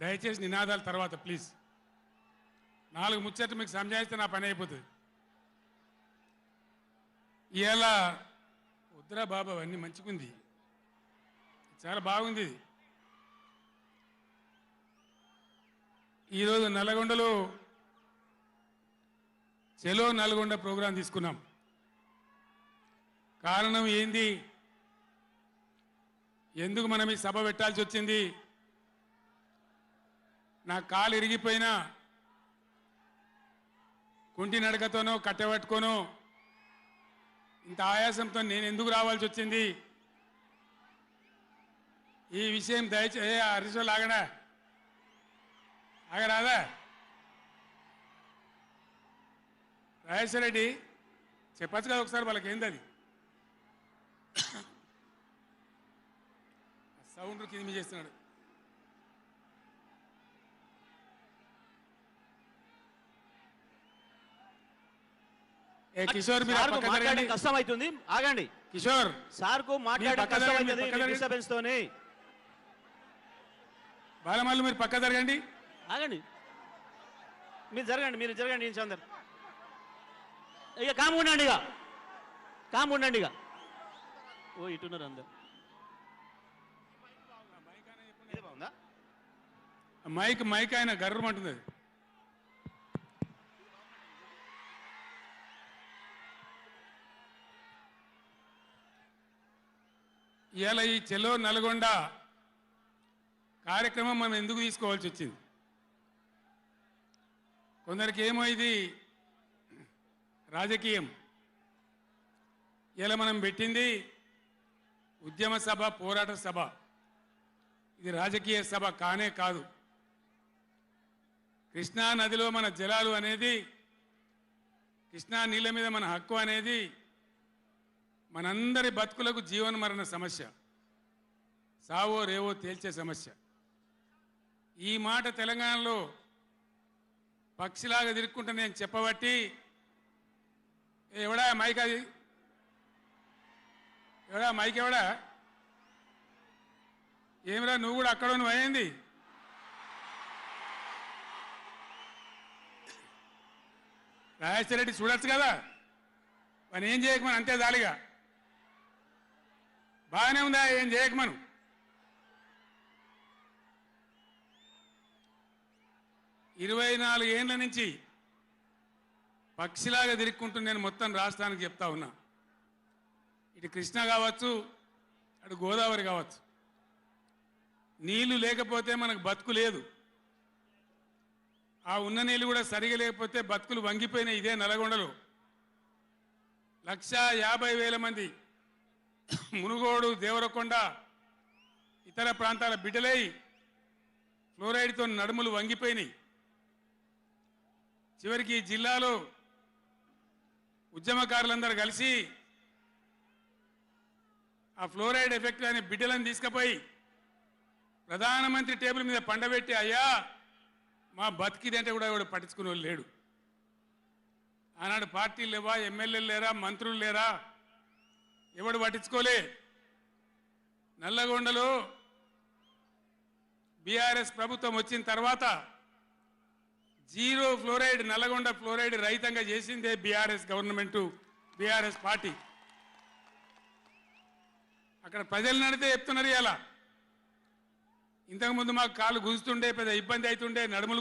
దయచేసి నినాదాల తర్వాత ప్లీజ్ నాలుగు ముచ్చట్లు మీకు సంజాయిస్తే నా పని అయిపోతుంది. ఇలా ఉద్రా బాబా అవన్నీ మంచిగుంది. చాలా బాగుంది. ఇది ఈరోజు నల్గొండలో చెలో నల్గొండ ప్రోగ్రాం తీసుకున్నాం. కారణం ఏంది? ఎందుకు మనం ఈ సభ పెట్టాల్సి వచ్చింది? నా కాలు ఇరిగిపోయినా కుంటి నడకతోనో కట్టెబట్టుకోనో ఇంత ఆయాసంతో నేను ఎందుకు రావాల్సి వచ్చింది? ఈ విషయం దయచేసి హరీశ్వర్ ఆగడా ఆగరాదా రాజేశ్వర రెడ్డి చెప్పచ్చు కదా ఒకసారి వాళ్ళకి ఏంది అది సౌండ్ కింది మీ చేస్తున్నాడు. కిషోర్ మాట్లాడడం జరగండి. కష్టం అవుతుంది ఆగండి. కిషోర్ సార్కు మాట్లాడడం పక్క కష్టం అవుతుంది పక్క జరగండి. డిస్టర్బెన్స్ తోని బాలమల్లు మీరు పక్క జరగండి ఆగండి. మీరు జరగండి మీరు జరగండి నేను చందర్ ఇక కాము ఉండండి ఇక. కాము ఉండండి ఇక. ఓ ఇటున్నారు అందరు. మైక్ మైక్ ఆయన గర్రమంటుంది ఇవాళ ఈ చెలో నల్గొండ కార్యక్రమం మనం ఎందుకు తీసుకోవాల్సి వచ్చింది? కొందరికి ఏమో ఇది రాజకీయం. ఇలా మనం పెట్టింది ఉద్యమ సభ పోరాట సభ. ఇది రాజకీయ సభ కానే కాదు. కృష్ణా నదిలో మన జలాలు అనేది కృష్ణా నీళ్ళ మీద మన హక్కు అనేది మనందరి బతుకులకు జీవన మరణ సమస్య. సావో రేవో తేల్చే సమస్య. ఈ మాట తెలంగాణలో పక్షిలాగా తిరుక్కుంటా నేను చెప్పబట్టి ఎవడా మైక్ అది? ఎవడా మైక్ ఎవడా? ఏమిరా నువ్వు కూడా అక్కడ నువ్వు అయింది రాజేశ్వర రెడ్డి చూడొచ్చు కదా? మనం ఏం చేయకమని అంతే దాలిగా బాగానే ఉందా? ఏం చేయకమను. ఇరవై నాలుగు ఏండ్ల నుంచి పక్షిలాగా తిరుక్కుంటూ నేను మొత్తం రాష్ట్రానికి చెప్తా ఉన్నా. ఇటు కృష్ణ కావచ్చు అటు గోదావరి కావచ్చు. నీళ్ళు లేకపోతే మనకు బతుకు లేదు. ఆ ఉన్న నీళ్ళు కూడా సరిగా లేకపోతే బతుకులు వంగిపోయినాయి ఇదే నల్గొండలో. లక్ష యాభై వేల మంది మునుగోడు దేవరకొండ ఇతర ప్రాంతాల బిడ్డలై ఫ్లోరైడ్తో నడుములు వంగిపోయినాయి. చివరికి ఈ జిల్లాలో ఉద్యమకారులందరూ కలిసి ఆ ఫ్లోరైడ్ ఎఫెక్ట్ అనే బిడ్డలను తీసుకుపోయి ప్రధానమంత్రి టేబుల్ మీద పండబెట్టి అయ్యా మా బతికిదంటే కూడా ఎవడు పట్టించుకునే వాళ్ళు లేడు. ఆనాడు పార్టీలు లేవా ఎమ్మెల్యేలు లేరా మంత్రులు లేరా ఎవడు పట్టించుకోలే. నల్లగొండలో బీఆర్ఎస్ ప్రభుత్వం వచ్చిన తర్వాత జీరో ఫ్లోరైడ్ నల్లగొండ ఫ్లోరైడ్ రహితంగా చేసిందే బీఆర్ఎస్ గవర్నమెంట్ బీఆర్ఎస్ పార్టీ. అక్కడ ప్రజలు నడితే చెప్తున్నారు ఇలా ఇంతకుముందు మాకు కాలు గుంజుతుండే పెద్ద ఇబ్బంది అవుతుండే నడుములు